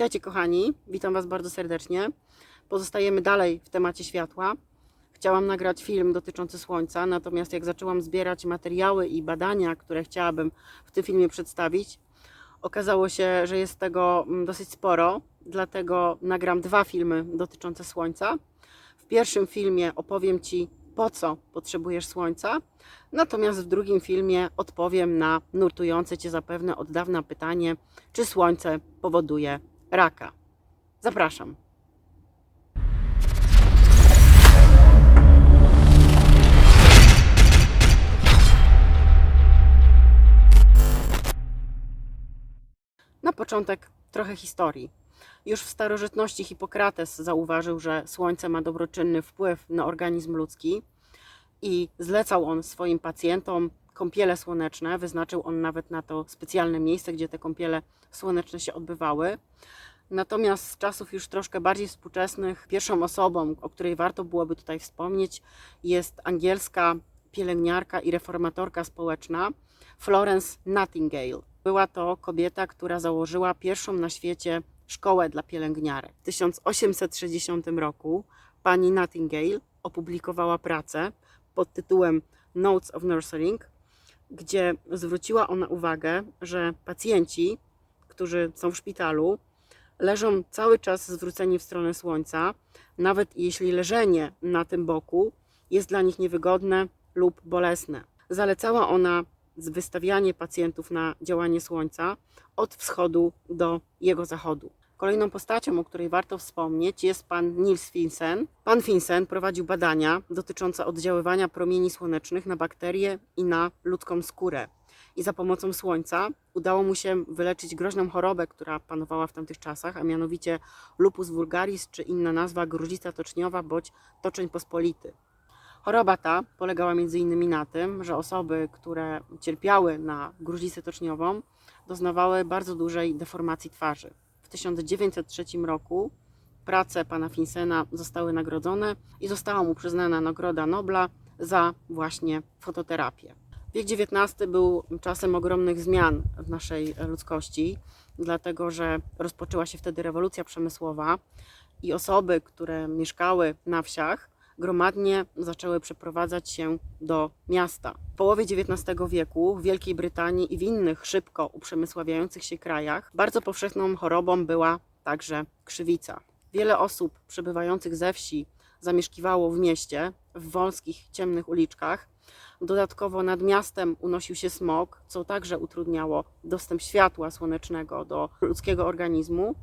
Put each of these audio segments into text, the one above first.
Witajcie kochani, witam Was bardzo serdecznie. Pozostajemy dalej w temacie światła. Chciałam nagrać film dotyczący Słońca, natomiast jak zaczęłam zbierać materiały i badania, które chciałabym w tym filmie przedstawić, okazało się, że jest tego mm, dosyć sporo, dlatego nagram dwa filmy dotyczące Słońca. W pierwszym filmie opowiem Ci, po co potrzebujesz Słońca, natomiast w drugim filmie odpowiem na nurtujące Cię zapewne od dawna pytanie, czy Słońce powoduje raka. Zapraszam. Na początek trochę historii. Już w starożytności Hipokrates zauważył, że słońce ma dobroczynny wpływ na organizm ludzki i zlecał on swoim pacjentom kąpiele słoneczne. Wyznaczył on nawet na to specjalne miejsce, gdzie te kąpiele słoneczne się odbywały. Natomiast z czasów już troszkę bardziej współczesnych, pierwszą osobą, o której warto byłoby tutaj wspomnieć, jest angielska pielęgniarka i reformatorka społeczna Florence Nightingale. Była to kobieta, która założyła pierwszą na świecie szkołę dla pielęgniarek. W 1860 roku pani Nightingale opublikowała pracę pod tytułem Notes of Nursing, gdzie zwróciła ona uwagę, że pacjenci, którzy są w szpitalu, leżą cały czas zwróceni w stronę słońca, nawet jeśli leżenie na tym boku jest dla nich niewygodne lub bolesne. Zalecała ona wystawianie pacjentów na działanie słońca od wschodu do jego zachodu. Kolejną postacią, o której warto wspomnieć, jest pan Niels Finsen. Pan Finsen prowadził badania dotyczące oddziaływania promieni słonecznych na bakterie i na ludzką skórę. I za pomocą słońca udało mu się wyleczyć groźną chorobę, która panowała w tamtych czasach, a mianowicie lupus vulgaris, czy inna nazwa gruźlica toczniowa bądź toczeń pospolity. Choroba ta polegała m.in. na tym, że osoby, które cierpiały na gruźlicę toczniową, doznawały bardzo dużej deformacji twarzy. W 1903 roku prace pana Finsena zostały nagrodzone i została mu przyznana Nagroda Nobla za właśnie fototerapię. Wiek XIX był czasem ogromnych zmian w naszej ludzkości, dlatego że rozpoczęła się wtedy rewolucja przemysłowa i osoby, które mieszkały na wsiach, gromadnie zaczęły przeprowadzać się do miasta. W połowie XIX wieku w Wielkiej Brytanii i w innych szybko uprzemysławiających się krajach bardzo powszechną chorobą była także krzywica. Wiele osób przybywających ze wsi zamieszkiwało w mieście, w wąskich, ciemnych uliczkach. Dodatkowo nad miastem unosił się smog, co także utrudniało dostęp światła słonecznego do ludzkiego organizmu.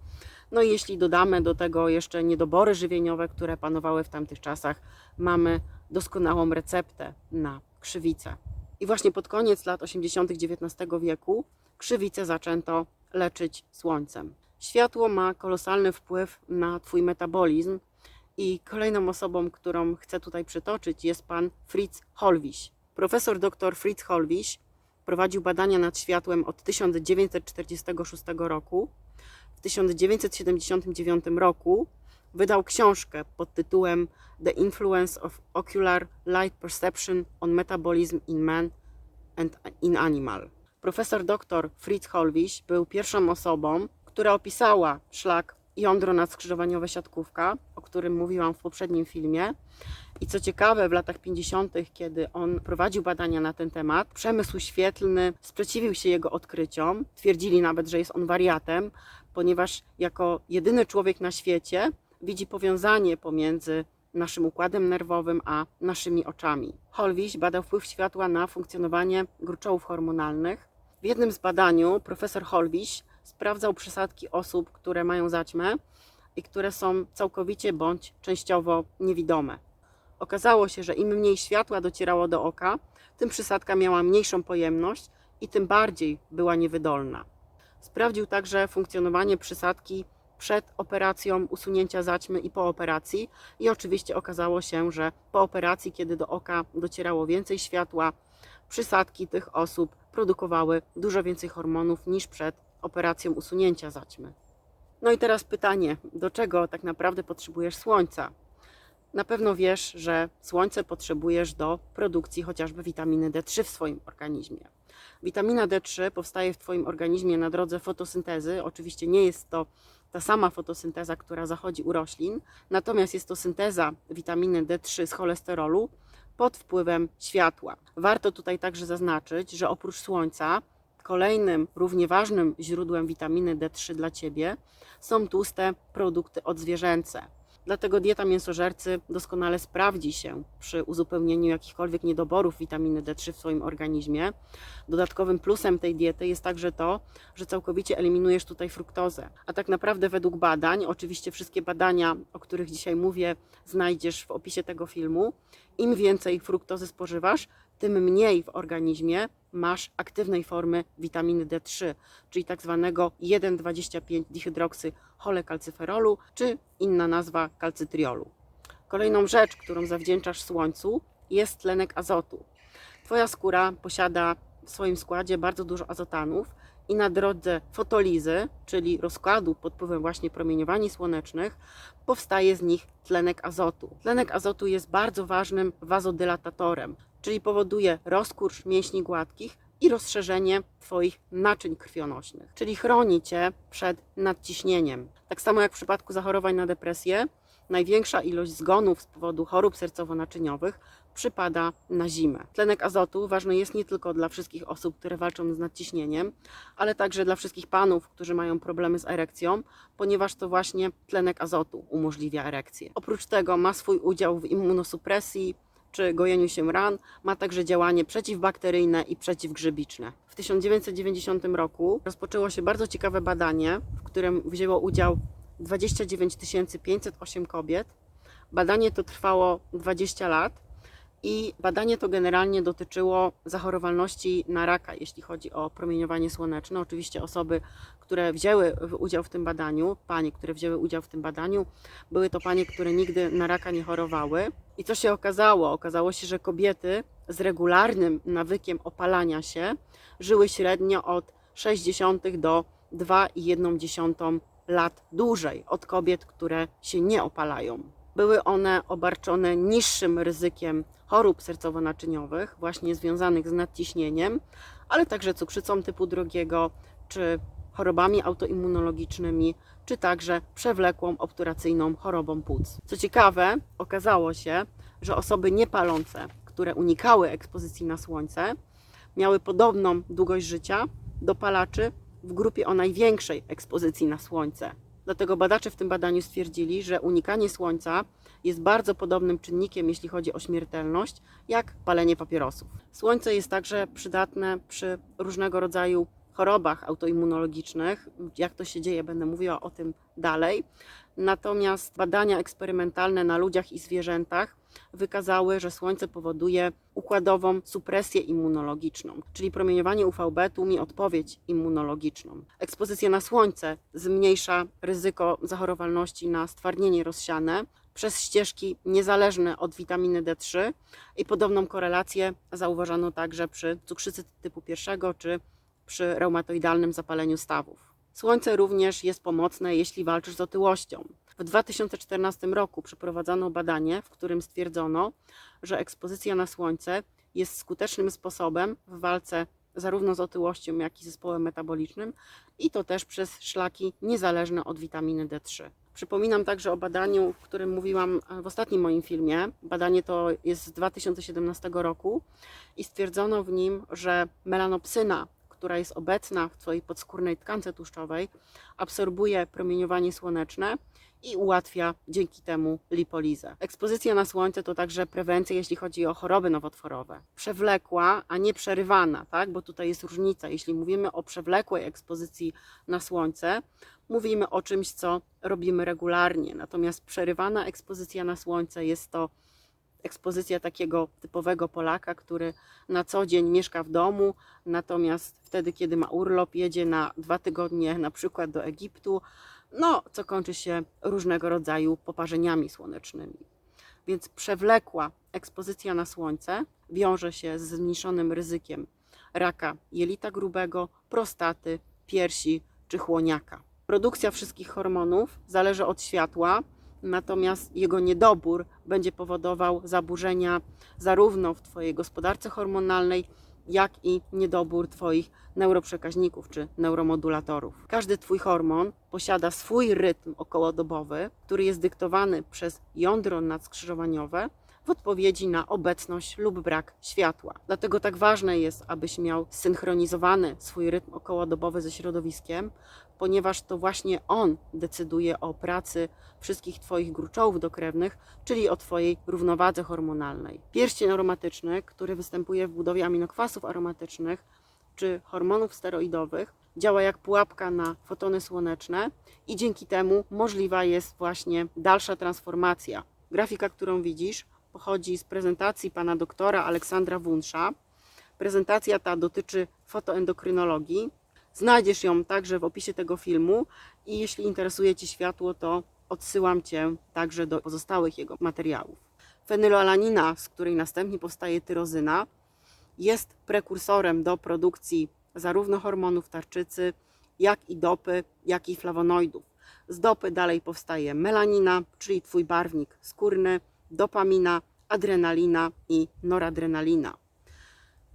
No i jeśli dodamy do tego jeszcze niedobory żywieniowe, które panowały w tamtych czasach, mamy doskonałą receptę na krzywicę. I właśnie pod koniec lat 80. XIX wieku krzywicę zaczęto leczyć słońcem. Światło ma kolosalny wpływ na Twój metabolizm i kolejną osobą, którą chcę tutaj przytoczyć jest pan Fritz Holwisch. Profesor dr Fritz Holwisch prowadził badania nad światłem od 1946 roku. W 1979 roku wydał książkę pod tytułem The Influence of Ocular Light Perception on Metabolism in Man and in Animal. Profesor dr Fritz Holwisch był pierwszą osobą, która opisała szlak jądro nadskrzyżowaniowe siatkówka, o którym mówiłam w poprzednim filmie. I co ciekawe, w latach 50., kiedy on prowadził badania na ten temat, przemysł świetlny sprzeciwił się jego odkryciom. Twierdzili nawet, że jest on wariatem, ponieważ jako jedyny człowiek na świecie widzi powiązanie pomiędzy naszym układem nerwowym a naszymi oczami. Holwisch badał wpływ światła na funkcjonowanie gruczołów hormonalnych. W jednym z badaniu profesor Holwisch sprawdzał przysadki osób, które mają zaćmę i które są całkowicie bądź częściowo niewidome. Okazało się, że im mniej światła docierało do oka, tym przysadka miała mniejszą pojemność i tym bardziej była niewydolna. Sprawdził także funkcjonowanie przysadki przed operacją usunięcia zaćmy i po operacji i oczywiście okazało się, że po operacji, kiedy do oka docierało więcej światła, przysadki tych osób produkowały dużo więcej hormonów niż przed operacją usunięcia zaćmy. No i teraz pytanie, do czego tak naprawdę potrzebujesz słońca? Na pewno wiesz, że słońce potrzebujesz do produkcji chociażby witaminy D3 w swoim organizmie. Witamina D3 powstaje w Twoim organizmie na drodze fotosyntezy. Oczywiście nie jest to ta sama fotosynteza, która zachodzi u roślin, natomiast jest to synteza witaminy D3 z cholesterolu pod wpływem światła. Warto tutaj także zaznaczyć, że oprócz słońca, kolejnym równie ważnym źródłem witaminy D3 dla Ciebie są tłuste produkty odzwierzęce. Dlatego dieta mięsożercy doskonale sprawdzi się przy uzupełnieniu jakichkolwiek niedoborów witaminy D3 w swoim organizmie. Dodatkowym plusem tej diety jest także to, że całkowicie eliminujesz tutaj fruktozę. A tak naprawdę według badań, oczywiście wszystkie badania, o których dzisiaj mówię, znajdziesz w opisie tego filmu, im więcej fruktozy spożywasz, tym mniej w organizmie masz aktywnej formy witaminy D3, czyli tak zwanego 1,25 dihydroksycholekalcyferolu, czy inna nazwa kalcytriolu. Kolejną rzecz, którą zawdzięczasz słońcu, jest tlenek azotu. Twoja skóra posiada w swoim składzie bardzo dużo azotanów i na drodze fotolizy, czyli rozkładu pod wpływem właśnie promieniowań słonecznych, powstaje z nich tlenek azotu. Tlenek azotu jest bardzo ważnym wazodylatatorem, czyli powoduje rozkurcz mięśni gładkich i rozszerzenie Twoich naczyń krwionośnych, czyli chroni Cię przed nadciśnieniem. Tak samo jak w przypadku zachorowań na depresję, największa ilość zgonów z powodu chorób sercowo-naczyniowych przypada na zimę. Tlenek azotu ważny jest nie tylko dla wszystkich osób, które walczą z nadciśnieniem, ale także dla wszystkich panów, którzy mają problemy z erekcją, ponieważ to właśnie tlenek azotu umożliwia erekcję. Oprócz tego ma swój udział w immunosupresji, czy gojeniu się ran, ma także działanie przeciwbakteryjne i przeciwgrzybiczne. W 1990 roku rozpoczęło się bardzo ciekawe badanie, w którym wzięło udział 29 508 kobiet. Badanie to trwało 20 lat i badanie to generalnie dotyczyło zachorowalności na raka, jeśli chodzi o promieniowanie słoneczne. Oczywiście osoby, które wzięły udział w tym badaniu, panie, które wzięły udział w tym badaniu, były to panie, które nigdy na raka nie chorowały. I co się okazało? Okazało się, że kobiety z regularnym nawykiem opalania się żyły średnio od 60 do 2,1 lat dłużej od kobiet, które się nie opalają. Były one obarczone niższym ryzykiem chorób sercowo-naczyniowych, właśnie związanych z nadciśnieniem, ale także cukrzycą typu drugiego, czy chorobami autoimmunologicznymi, czy także przewlekłą obturacyjną chorobą płuc. Co ciekawe, okazało się, że osoby niepalące, które unikały ekspozycji na słońce, miały podobną długość życia do palaczy w grupie o największej ekspozycji na słońce. Dlatego badacze w tym badaniu stwierdzili, że unikanie słońca jest bardzo podobnym czynnikiem, jeśli chodzi o śmiertelność, jak palenie papierosów. Słońce jest także przydatne przy różnego rodzaju chorobach autoimmunologicznych. Jak to się dzieje, będę mówiła o tym dalej. Natomiast badania eksperymentalne na ludziach i zwierzętach wykazały, że słońce powoduje układową supresję immunologiczną, czyli promieniowanie UVB tłumi odpowiedź immunologiczną. Ekspozycja na słońce zmniejsza ryzyko zachorowalności na stwardnienie rozsiane przez ścieżki niezależne od witaminy D3 i podobną korelację zauważano także przy cukrzycy typu pierwszego czy przy reumatoidalnym zapaleniu stawów. Słońce również jest pomocne, jeśli walczysz z otyłością. W 2014 roku przeprowadzano badanie, w którym stwierdzono, że ekspozycja na słońce jest skutecznym sposobem w walce zarówno z otyłością, jak i zespołem metabolicznym i to też przez szlaki niezależne od witaminy D3. Przypominam także o badaniu, w którym mówiłam w ostatnim moim filmie. Badanie to jest z 2017 roku i stwierdzono w nim, że melanopsyna, która jest obecna w Twojej podskórnej tkance tłuszczowej, absorbuje promieniowanie słoneczne i ułatwia dzięki temu lipolizę. Ekspozycja na słońce to także prewencja, jeśli chodzi o choroby nowotworowe. Przewlekła, a nie przerywana, tak? bo tutaj jest różnica. Jeśli mówimy o przewlekłej ekspozycji na słońce, mówimy o czymś, co robimy regularnie. Natomiast przerywana ekspozycja na słońce jest to ekspozycja takiego typowego Polaka, który na co dzień mieszka w domu, natomiast wtedy, kiedy ma urlop, jedzie na dwa tygodnie na przykład do Egiptu, no, co kończy się różnego rodzaju poparzeniami słonecznymi. Więc przewlekła ekspozycja na słońce wiąże się z zmniejszonym ryzykiem raka jelita grubego, prostaty, piersi czy chłoniaka. Produkcja wszystkich hormonów zależy od światła, natomiast jego niedobór będzie powodował zaburzenia zarówno w Twojej gospodarce hormonalnej, jak i niedobór Twoich neuroprzekaźników czy neuromodulatorów. Każdy Twój hormon posiada swój rytm okołodobowy, który jest dyktowany przez jądro nadskrzyżowaniowe w odpowiedzi na obecność lub brak światła. Dlatego tak ważne jest, abyś miał synchronizowany swój rytm okołodobowy ze środowiskiem, ponieważ to właśnie on decyduje o pracy wszystkich Twoich gruczołów dokrewnych, czyli o Twojej równowadze hormonalnej. Pierścień aromatyczny, który występuje w budowie aminokwasów aromatycznych czy hormonów steroidowych, działa jak pułapka na fotony słoneczne i dzięki temu możliwa jest właśnie dalsza transformacja. Grafika, którą widzisz, pochodzi z prezentacji pana doktora Aleksandra Wunsza. Prezentacja ta dotyczy fotoendokrynologii. Znajdziesz ją także w opisie tego filmu i jeśli interesuje Cię światło, to odsyłam Cię także do pozostałych jego materiałów. Fenyloalanina, z której następnie powstaje tyrozyna, jest prekursorem do produkcji zarówno hormonów tarczycy, jak i dopy, jak i flawonoidów. Z dopy dalej powstaje melanina, czyli Twój barwnik skórny, dopamina, adrenalina i noradrenalina.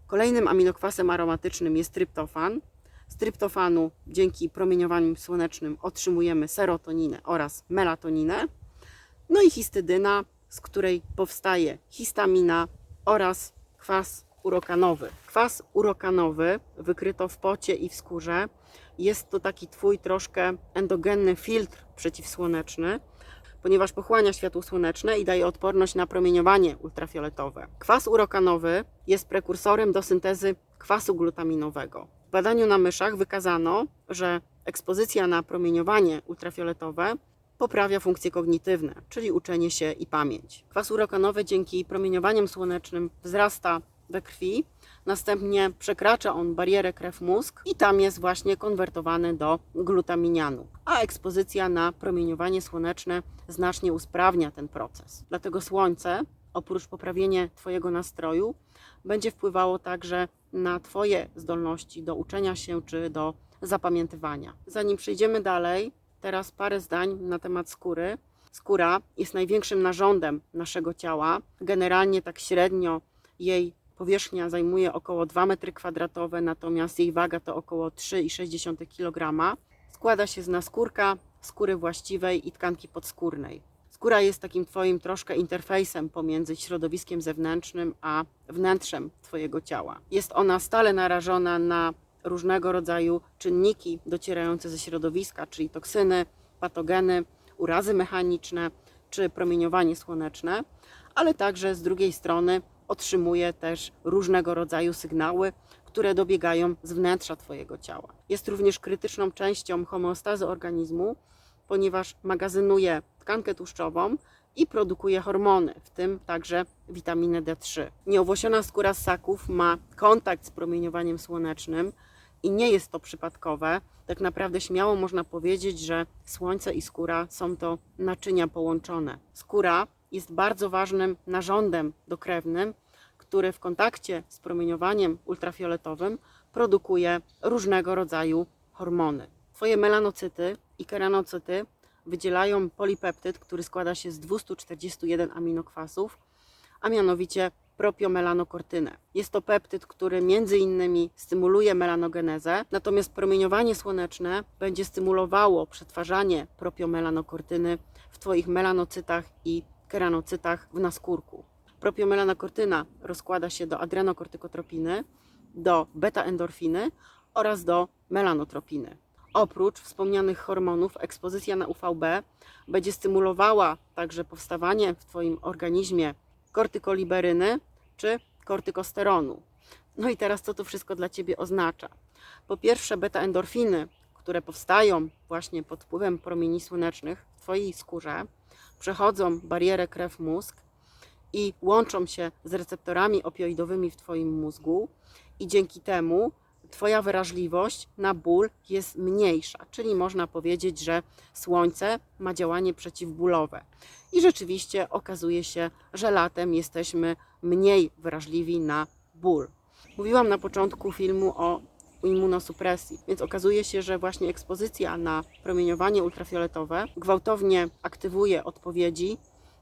Kolejnym aminokwasem aromatycznym jest tryptofan. Z tryptofanu dzięki promieniowaniu słonecznym otrzymujemy serotoninę oraz melatoninę. No i histydyna, z której powstaje histamina oraz kwas urokanowy. Kwas urokanowy wykryto w pocie i w skórze. Jest to taki twój troszkę endogenny filtr przeciwsłoneczny, ponieważ pochłania światło słoneczne i daje odporność na promieniowanie ultrafioletowe. Kwas urokanowy jest prekursorem do syntezy kwasu glutaminowego. Badaniu na myszach wykazano, że ekspozycja na promieniowanie ultrafioletowe poprawia funkcje kognitywne, czyli uczenie się i pamięć. Kwas urokanowy dzięki promieniowaniom słonecznym wzrasta we krwi, następnie przekracza on barierę krew-mózg i tam jest właśnie konwertowany do glutaminianu. A ekspozycja na promieniowanie słoneczne znacznie usprawnia ten proces. Dlatego słońce, oprócz poprawienia Twojego nastroju, będzie wpływało także na Twoje zdolności do uczenia się czy do zapamiętywania. Zanim przejdziemy dalej, teraz parę zdań na temat skóry. Skóra jest największym narządem naszego ciała. Generalnie tak średnio jej powierzchnia zajmuje około 2 m2, natomiast jej waga to około 3,6 kg. Składa się z naskórka, skóry właściwej i tkanki podskórnej. Skóra jest takim Twoim troszkę interfejsem pomiędzy środowiskiem zewnętrznym a wnętrzem Twojego ciała. Jest ona stale narażona na różnego rodzaju czynniki docierające ze środowiska, czyli toksyny, patogeny, urazy mechaniczne czy promieniowanie słoneczne, ale także z drugiej strony otrzymuje też różnego rodzaju sygnały, które dobiegają z wnętrza Twojego ciała. Jest również krytyczną częścią homeostazy organizmu, ponieważ magazynuje tkankę tłuszczową i produkuje hormony, w tym także witaminę D3. Nieowłosiona skóra ssaków ma kontakt z promieniowaniem słonecznym i nie jest to przypadkowe. Tak naprawdę śmiało można powiedzieć, że słońce i skóra są to naczynia połączone. Skóra jest bardzo ważnym narządem dokrewnym, który w kontakcie z promieniowaniem ultrafioletowym produkuje różnego rodzaju hormony. Twoje melanocyty i keranocyty wydzielają polipeptyd, który składa się z 241 aminokwasów, a mianowicie propiomelanokortynę. Jest to peptyd, który między innymi stymuluje melanogenezę, natomiast promieniowanie słoneczne będzie stymulowało przetwarzanie propiomelanokortyny w Twoich melanocytach i keranocytach w naskórku. Propiomelanokortyna rozkłada się do adrenokortykotropiny, do beta-endorfiny oraz do melanotropiny. Oprócz wspomnianych hormonów, ekspozycja na UVB będzie stymulowała także powstawanie w Twoim organizmie kortykoliberyny czy kortykosteronu. No i teraz co to wszystko dla Ciebie oznacza? Po pierwsze, beta-endorfiny, które powstają właśnie pod wpływem promieni słonecznych w Twojej skórze, przechodzą barierę krew-mózg i łączą się z receptorami opioidowymi w Twoim mózgu i dzięki temu Twoja wrażliwość na ból jest mniejsza, czyli można powiedzieć, że słońce ma działanie przeciwbólowe. I rzeczywiście okazuje się, że latem jesteśmy mniej wrażliwi na ból. Mówiłam na początku filmu o immunosupresji, więc okazuje się, że właśnie ekspozycja na promieniowanie ultrafioletowe gwałtownie aktywuje odpowiedzi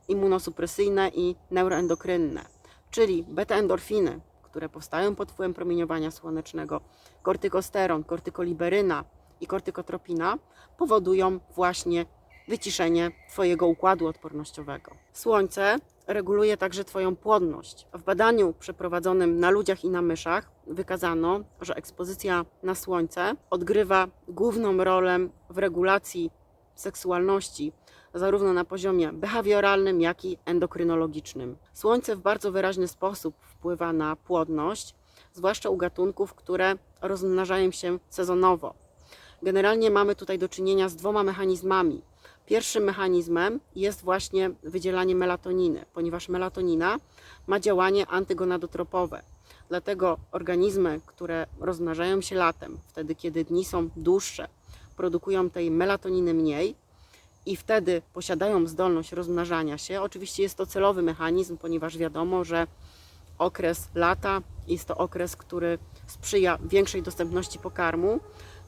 immunosupresyjne i neuroendokrynne, czyli beta-endorfiny, które powstają pod wpływem promieniowania słonecznego, kortykosteron, kortykoliberyna i kortykotropina, powodują właśnie wyciszenie Twojego układu odpornościowego. Słońce reguluje także Twoją płodność. W badaniu przeprowadzonym na ludziach i na myszach wykazano, że ekspozycja na słońce odgrywa główną rolę w regulacji seksualności, zarówno na poziomie behawioralnym, jak i endokrynologicznym. Słońce w bardzo wyraźny sposób wpływa na płodność, zwłaszcza u gatunków, które rozmnażają się sezonowo. Generalnie mamy tutaj do czynienia z dwoma mechanizmami. Pierwszym mechanizmem jest właśnie wydzielanie melatoniny, ponieważ melatonina ma działanie antygonadotropowe. Dlatego organizmy, które rozmnażają się latem, wtedy kiedy dni są dłuższe, produkują tej melatoniny mniej i wtedy posiadają zdolność rozmnażania się. Oczywiście jest to celowy mechanizm, ponieważ wiadomo, że okres lata jest to okres, który sprzyja większej dostępności pokarmu.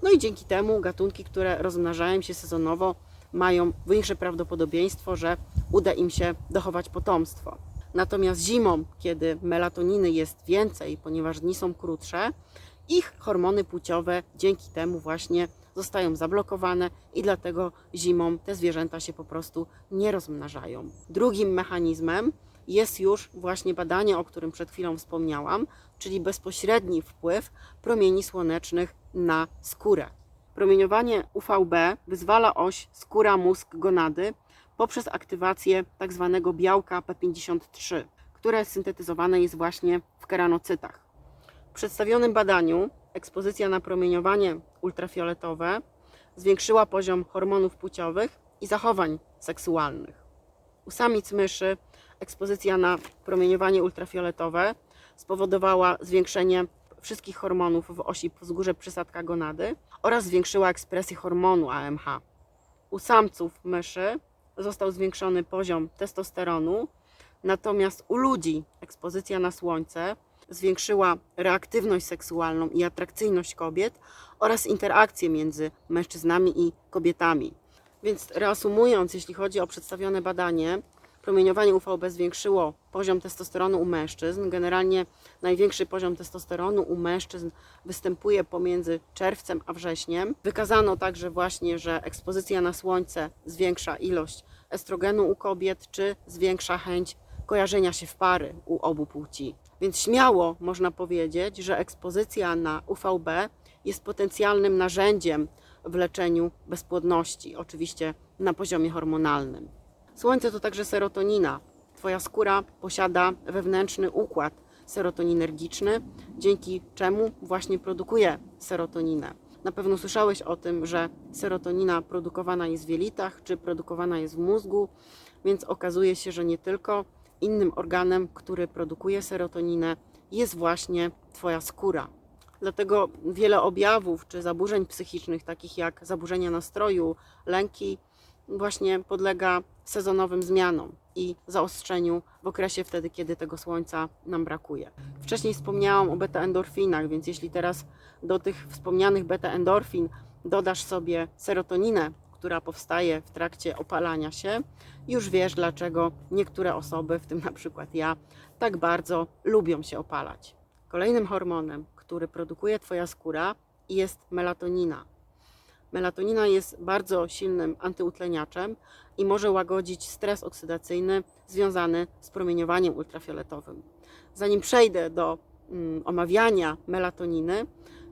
No i dzięki temu gatunki, które rozmnażają się sezonowo, mają większe prawdopodobieństwo, że uda im się dochować potomstwo. Natomiast zimą, kiedy melatoniny jest więcej, ponieważ dni są krótsze, ich hormony płciowe dzięki temu właśnie zostają zablokowane i dlatego zimą te zwierzęta się po prostu nie rozmnażają. Drugim mechanizmem jest już właśnie badanie, o którym przed chwilą wspomniałam, czyli bezpośredni wpływ promieni słonecznych na skórę. Promieniowanie UVB wyzwala oś skóra-mózg gonady poprzez aktywację tzw. białka P53, które syntetyzowane jest właśnie w keranocytach. W przedstawionym badaniu ekspozycja na promieniowanie ultrafioletowe zwiększyła poziom hormonów płciowych i zachowań seksualnych. U samic myszy ekspozycja na promieniowanie ultrafioletowe spowodowała zwiększenie wszystkich hormonów w osi wzgórze przysadka gonady oraz zwiększyła ekspresję hormonu AMH. U samców myszy został zwiększony poziom testosteronu, natomiast u ludzi ekspozycja na słońce zwiększyła reaktywność seksualną i atrakcyjność kobiet oraz interakcje między mężczyznami i kobietami. Więc reasumując, jeśli chodzi o przedstawione badanie, promieniowanie UVB zwiększyło poziom testosteronu u mężczyzn. Generalnie największy poziom testosteronu u mężczyzn występuje pomiędzy czerwcem a wrześniem. Wykazano także właśnie, że ekspozycja na słońce zwiększa ilość estrogenu u kobiet, czy zwiększa chęć kojarzenia się w pary u obu płci. Więc śmiało można powiedzieć, że ekspozycja na UVB jest potencjalnym narzędziem w leczeniu bezpłodności, oczywiście na poziomie hormonalnym. Słońce to także serotonina. Twoja skóra posiada wewnętrzny układ serotoninergiczny, dzięki czemu właśnie produkuje serotoninę. Na pewno słyszałeś o tym, że serotonina produkowana jest w jelitach czy produkowana jest w mózgu, więc okazuje się, że nie tylko innym organem, który produkuje serotoninę, jest właśnie Twoja skóra. Dlatego wiele objawów czy zaburzeń psychicznych, takich jak zaburzenia nastroju, lęki, właśnie podlega sezonowym zmianom i zaostrzeniu w okresie wtedy, kiedy tego słońca nam brakuje. Wcześniej wspomniałam o beta-endorfinach, więc jeśli teraz do tych wspomnianych beta-endorfin dodasz sobie serotoninę, która powstaje w trakcie opalania się, już wiesz, dlaczego niektóre osoby, w tym na przykład ja, tak bardzo lubią się opalać. Kolejnym hormonem, który produkuje Twoja skóra, jest melatonina. Melatonina jest bardzo silnym antyutleniaczem i może łagodzić stres oksydacyjny związany z promieniowaniem ultrafioletowym. Zanim przejdę do mm, omawiania melatoniny,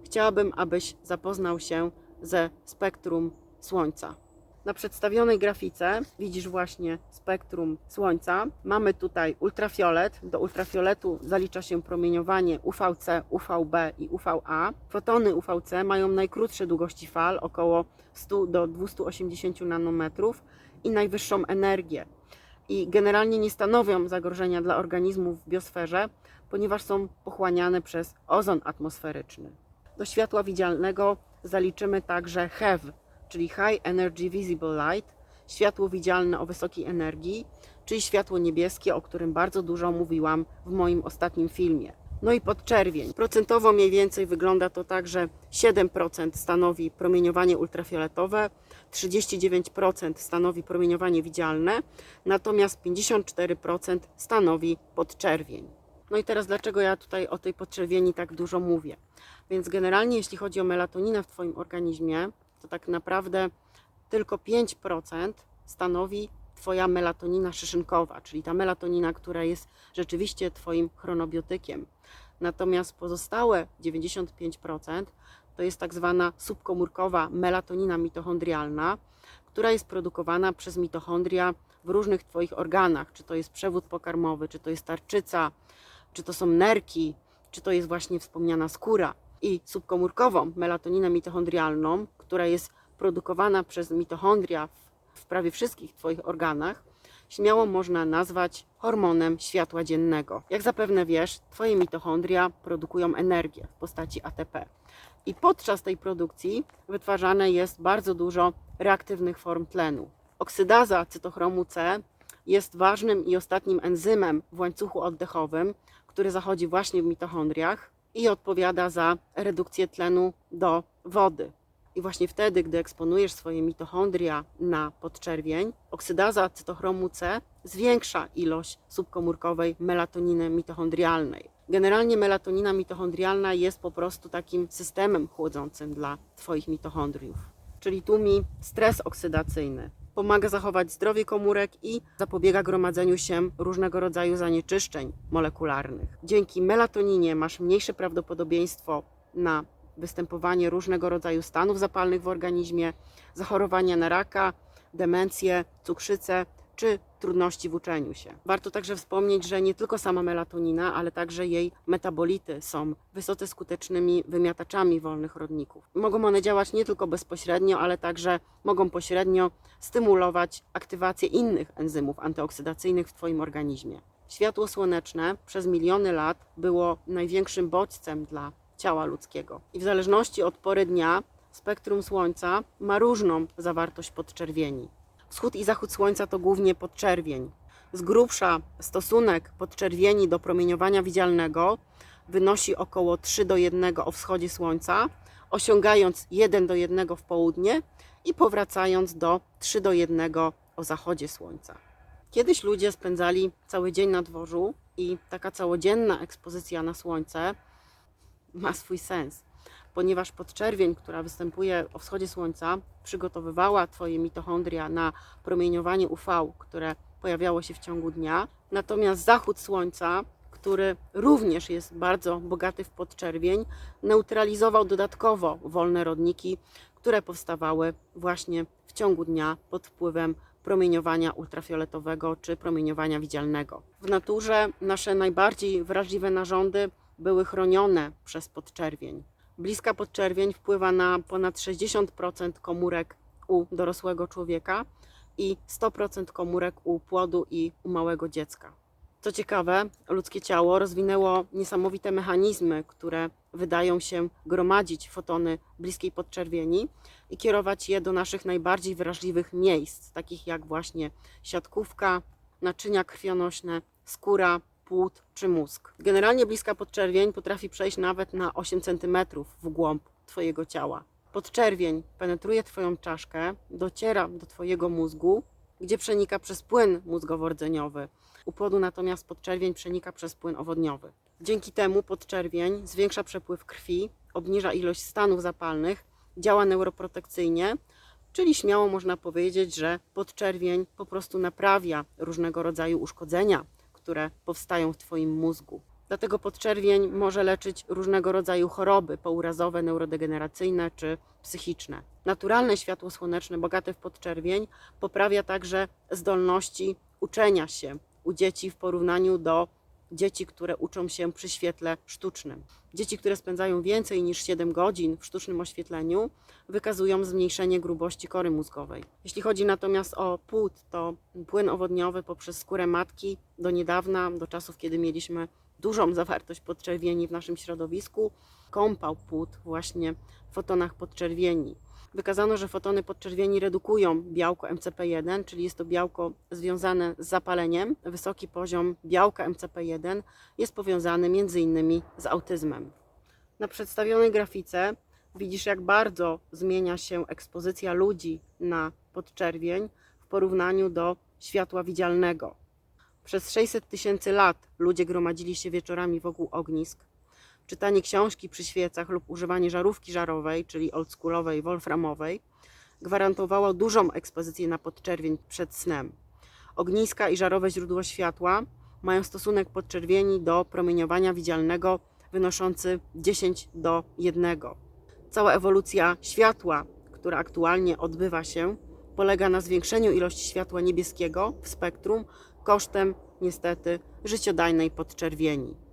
chciałabym, abyś zapoznał się ze spektrum Słońca. Na przedstawionej grafice widzisz właśnie spektrum Słońca. Mamy tutaj ultrafiolet. Do ultrafioletu zalicza się promieniowanie UVC, UVB i UVA. Fotony UVC mają najkrótsze długości fal, około 100 do 280 nanometrów i najwyższą energię. I generalnie nie stanowią zagrożenia dla organizmów w biosferze, ponieważ są pochłaniane przez ozon atmosferyczny. Do światła widzialnego zaliczymy także HEV, czyli High Energy Visible Light, światło widzialne o wysokiej energii, czyli światło niebieskie, o którym bardzo dużo mówiłam w moim ostatnim filmie. No i podczerwień. Procentowo mniej więcej wygląda to tak, że 7% stanowi promieniowanie ultrafioletowe, 39% stanowi promieniowanie widzialne, natomiast 54% stanowi podczerwień. No i teraz dlaczego ja tutaj o tej podczerwieni tak dużo mówię? Więc generalnie jeśli chodzi o melatoninę w Twoim organizmie, to tak naprawdę tylko 5% stanowi Twoja melatonina szyszynkowa, czyli ta melatonina, która jest rzeczywiście Twoim chronobiotykiem. Natomiast pozostałe 95% to jest tak zwana subkomórkowa melatonina mitochondrialna, która jest produkowana przez mitochondria w różnych Twoich organach, czy to jest przewód pokarmowy, czy to jest tarczyca, czy to są nerki, czy to jest właśnie wspomniana skóra. I subkomórkową melatoninę mitochondrialną, która jest produkowana przez mitochondria w, prawie wszystkich Twoich organach, śmiało można nazwać hormonem światła dziennego. Jak zapewne wiesz, Twoje mitochondria produkują energię w postaci ATP. I podczas tej produkcji wytwarzane jest bardzo dużo reaktywnych form tlenu. Oksydaza cytochromu C jest ważnym i ostatnim enzymem w łańcuchu oddechowym, który zachodzi właśnie w mitochondriach i odpowiada za redukcję tlenu do wody. I właśnie wtedy, gdy eksponujesz swoje mitochondria na podczerwień, oksydaza cytochromu C zwiększa ilość subkomórkowej melatoniny mitochondrialnej. Generalnie melatonina mitochondrialna jest po prostu takim systemem chłodzącym dla Twoich mitochondriów, czyli tłumi stres oksydacyjny, pomaga zachować zdrowie komórek i zapobiega gromadzeniu się różnego rodzaju zanieczyszczeń molekularnych. Dzięki melatoninie masz mniejsze prawdopodobieństwo na występowanie różnego rodzaju stanów zapalnych w organizmie, zachorowania na raka, demencję, cukrzycę czy trudności w uczeniu się. Warto także wspomnieć, że nie tylko sama melatonina, ale także jej metabolity są wysoce skutecznymi wymiataczami wolnych rodników. Mogą one działać nie tylko bezpośrednio, ale także mogą pośrednio stymulować aktywację innych enzymów antyoksydacyjnych w Twoim organizmie. Światło słoneczne przez miliony lat było największym bodźcem dla ciała ludzkiego. I w zależności od pory dnia spektrum słońca ma różną zawartość podczerwieni. Wschód i zachód słońca to głównie podczerwień. Z grubsza stosunek podczerwieni do promieniowania widzialnego wynosi około 3 do 1 o wschodzie słońca, osiągając 1 do 1 w południe i powracając do 3 do 1 o zachodzie słońca. Kiedyś ludzie spędzali cały dzień na dworzu i taka całodzienna ekspozycja na słońce ma swój sens, ponieważ podczerwień, która występuje o wschodzie słońca, przygotowywała Twoje mitochondria na promieniowanie UV, które pojawiało się w ciągu dnia. Natomiast zachód słońca, który również jest bardzo bogaty w podczerwień, neutralizował dodatkowo wolne rodniki, które powstawały właśnie w ciągu dnia pod wpływem promieniowania ultrafioletowego czy promieniowania widzialnego. W naturze nasze najbardziej wrażliwe narządy były chronione przez podczerwień. Bliska podczerwień wpływa na ponad 60% komórek u dorosłego człowieka i 100% komórek u płodu i u małego dziecka. Co ciekawe, ludzkie ciało rozwinęło niesamowite mechanizmy, które wydają się gromadzić fotony bliskiej podczerwieni i kierować je do naszych najbardziej wrażliwych miejsc, takich jak właśnie siatkówka, naczynia krwionośne, skóra, płód czy mózg. Generalnie bliska podczerwień potrafi przejść nawet na 8 cm w głąb Twojego ciała. Podczerwień penetruje Twoją czaszkę, dociera do Twojego mózgu, gdzie przenika przez płyn mózgowo-rdzeniowy. U płodu natomiast podczerwień przenika przez płyn owodniowy. Dzięki temu podczerwień zwiększa przepływ krwi, obniża ilość stanów zapalnych, działa neuroprotekcyjnie, czyli śmiało można powiedzieć, że podczerwień po prostu naprawia różnego rodzaju uszkodzenia, które powstają w Twoim mózgu. Dlatego podczerwień może leczyć różnego rodzaju choroby pourazowe, neurodegeneracyjne czy psychiczne. Naturalne światło słoneczne bogate w podczerwień poprawia także zdolności uczenia się u dzieci w porównaniu do dzieci, które uczą się przy świetle sztucznym. Dzieci, które spędzają więcej niż 7 godzin w sztucznym oświetleniu, wykazują zmniejszenie grubości kory mózgowej. Jeśli chodzi natomiast o płód, to płyn owodniowy poprzez skórę matki do niedawna, do czasów, kiedy mieliśmy dużą zawartość podczerwieni w naszym środowisku, kąpał płód właśnie w fotonach podczerwieni. Wykazano, że fotony podczerwieni redukują białko MCP1, czyli jest to białko związane z zapaleniem. Wysoki poziom białka MCP1 jest powiązany m.in. z autyzmem. Na przedstawionej grafice widzisz, jak bardzo zmienia się ekspozycja ludzi na podczerwień w porównaniu do światła widzialnego. Przez 600 tysięcy lat ludzie gromadzili się wieczorami wokół ognisk. Czytanie książki przy świecach lub używanie żarówki żarowej, czyli oldschoolowej, wolframowej, gwarantowało dużą ekspozycję na podczerwień przed snem. Ogniska i żarowe źródło światła mają stosunek podczerwieni do promieniowania widzialnego wynoszący 10 do 1. Cała ewolucja światła, która aktualnie odbywa się, polega na zwiększeniu ilości światła niebieskiego w spektrum kosztem niestety życiodajnej podczerwieni.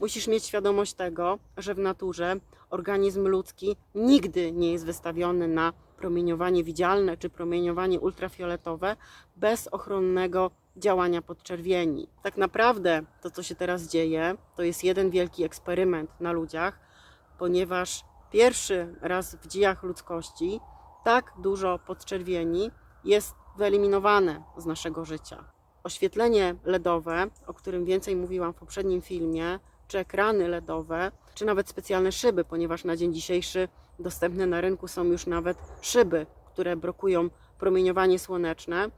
Musisz mieć świadomość tego, że w naturze organizm ludzki nigdy nie jest wystawiony na promieniowanie widzialne czy promieniowanie ultrafioletowe bez ochronnego działania podczerwieni. Tak naprawdę to, co się teraz dzieje, to jest jeden wielki eksperyment na ludziach, ponieważ pierwszy raz w dziejach ludzkości tak dużo podczerwieni jest wyeliminowane z naszego życia. Oświetlenie LEDowe, o którym więcej mówiłam w poprzednim filmie, czy ekrany LEDowe, czy nawet specjalne szyby, ponieważ na dzień dzisiejszy dostępne na rynku są już nawet szyby, które blokują promieniowanie słoneczne,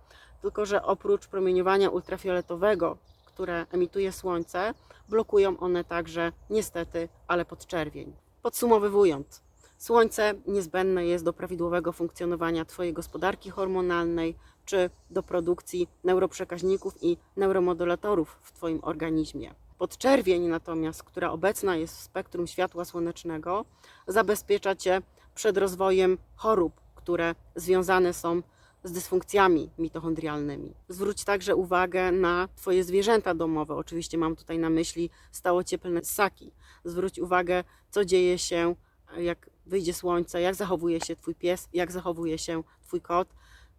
tylko że oprócz promieniowania ultrafioletowego, które emituje słońce, blokują one także niestety, ale podczerwień. Podsumowując, słońce niezbędne jest do prawidłowego funkcjonowania Twojej gospodarki hormonalnej czy do produkcji neuroprzekaźników i neuromodulatorów w Twoim organizmie. Podczerwień natomiast, która obecna jest w spektrum światła słonecznego, zabezpiecza Cię przed rozwojem chorób, które związane są z dysfunkcjami mitochondrialnymi. Zwróć także uwagę na Twoje zwierzęta domowe. Oczywiście mam tutaj na myśli stałocieplne ssaki. Zwróć uwagę, co dzieje się, jak wyjdzie słońce, jak zachowuje się Twój pies, jak zachowuje się Twój kot.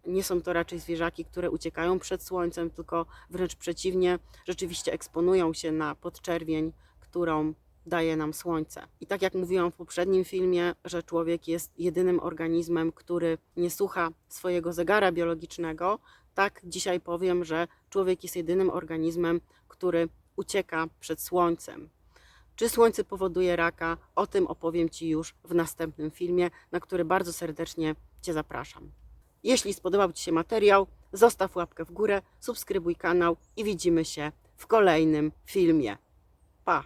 Nie są to raczej zwierzaki, które uciekają przed słońcem, tylko wręcz przeciwnie, rzeczywiście eksponują się na podczerwień, którą daje nam słońce. I tak jak mówiłam w poprzednim filmie, że człowiek jest jedynym organizmem, który nie słucha swojego zegara biologicznego, tak dzisiaj powiem, że człowiek jest jedynym organizmem, który ucieka przed słońcem. Czy słońce powoduje raka? O tym opowiem Ci już w następnym filmie, na który bardzo serdecznie Cię zapraszam. Jeśli spodobał Ci się materiał, zostaw łapkę w górę, subskrybuj kanał i widzimy się w kolejnym filmie. Pa!